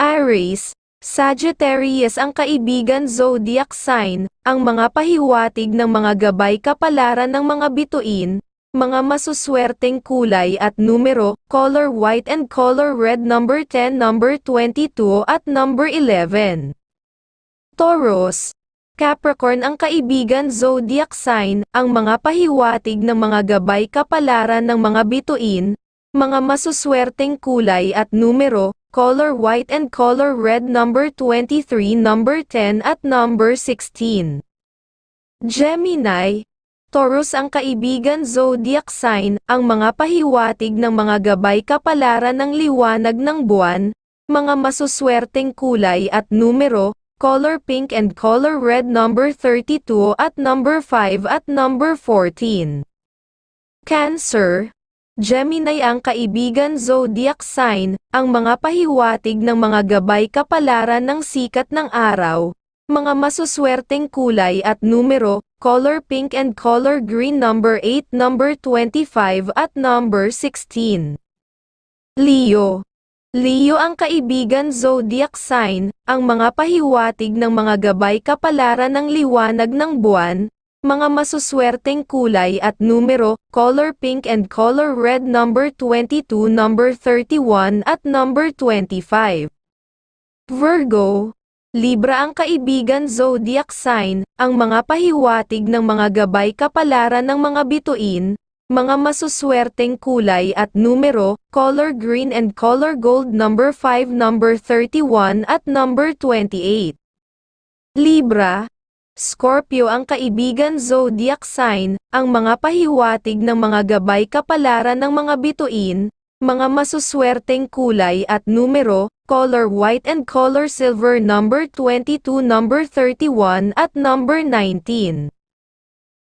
Aries, Sagittarius ang kaibigan zodiac sign, ang mga pahiwatig ng mga gabay kapalaran ng mga bituin, mga masuswerteng kulay at numero, color white and color red number 10, number 22 at number 11. Taurus, Capricorn ang kaibigan zodiac sign, ang mga pahiwatig ng mga gabay kapalaran ng mga bituin, mga masuswerteng kulay at numero, color white and color red number 23, number 10 at number 16. Gemini, Taurus ang kaibigan zodiac sign, ang mga pahiwatig ng mga gabay kapalaran ng liwanag ng buwan, mga masuswerteng kulay at numero, color pink and color red number 32 at number 5 at number 14. Cancer, Gemini ang kaibigan zodiac sign, ang mga pahiwatig ng mga gabay kapalaran ng sikat ng araw, mga masuswerteng kulay at numero, color pink and color green number 8, number 25 at number 16. Leo Leo ang kaibigan zodiac sign, ang mga pahiwatig ng mga gabay kapalaran ng liwanag ng buwan, mga masuswerteng kulay at numero, color pink and color red number 22, number 31 at number 25. Virgo, Libra ang kaibigan zodiac sign, ang mga pahiwatig ng mga gabay kapalaran ng mga bituin, mga masuswerteng kulay at numero, color green and color gold number 5, number 31 at number 28. Libra, Scorpio ang kaibigan zodiac sign, ang mga pahiwatig ng mga gabay kapalaran ng mga bituin, mga masuswerteng kulay at numero, color white and color silver number 22, number 31 at number 19.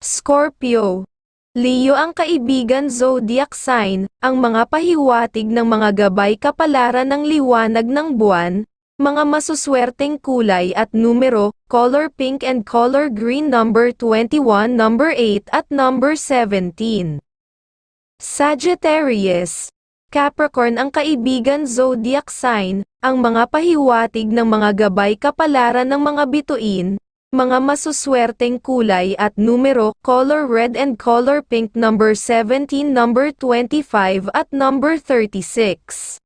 Scorpio Leo ang kaibigan zodiac sign, ang mga pahiwatig ng mga gabay kapalaran ng liwanag ng buwan, mga masuswerteng kulay at numero, color pink and color green number 21, number 8 at number 17. Sagittarius, Capricorn ang kaibigan zodiac sign, ang mga pahiwatig ng mga gabay kapalaran ng mga bituin, mga masuswerteng kulay at numero, color red and color pink number 17, number 25 at number 36.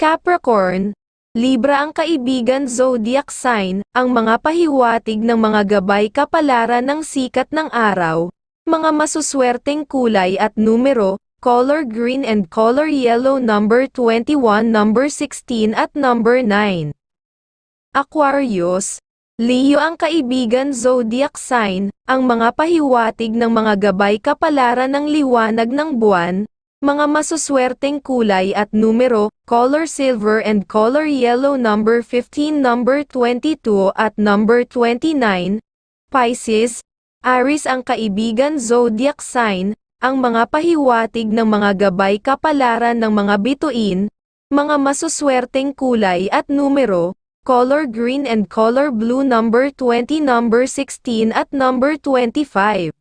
Capricorn, Libra ang kaibigan zodiac sign, ang mga pahiwatig ng mga gabay kapalaran ng sikat ng araw, mga masuswerteng kulay at numero, color green and color yellow number 21, number 16 at number 9. Aquarius, Leo ang kaibigan zodiac sign, ang mga pahiwatig ng mga gabay kapalaran ng liwanag ng buwan, mga masuswerteng kulay at numero, color silver and color yellow number 15, number 22 at number 29. Pisces, Aries ang kaibigan zodiac sign, ang mga pahiwatig ng mga gabay kapalaran ng mga bituin, mga masuswerteng kulay at numero, color green and color blue number 20, number 16 at number 25.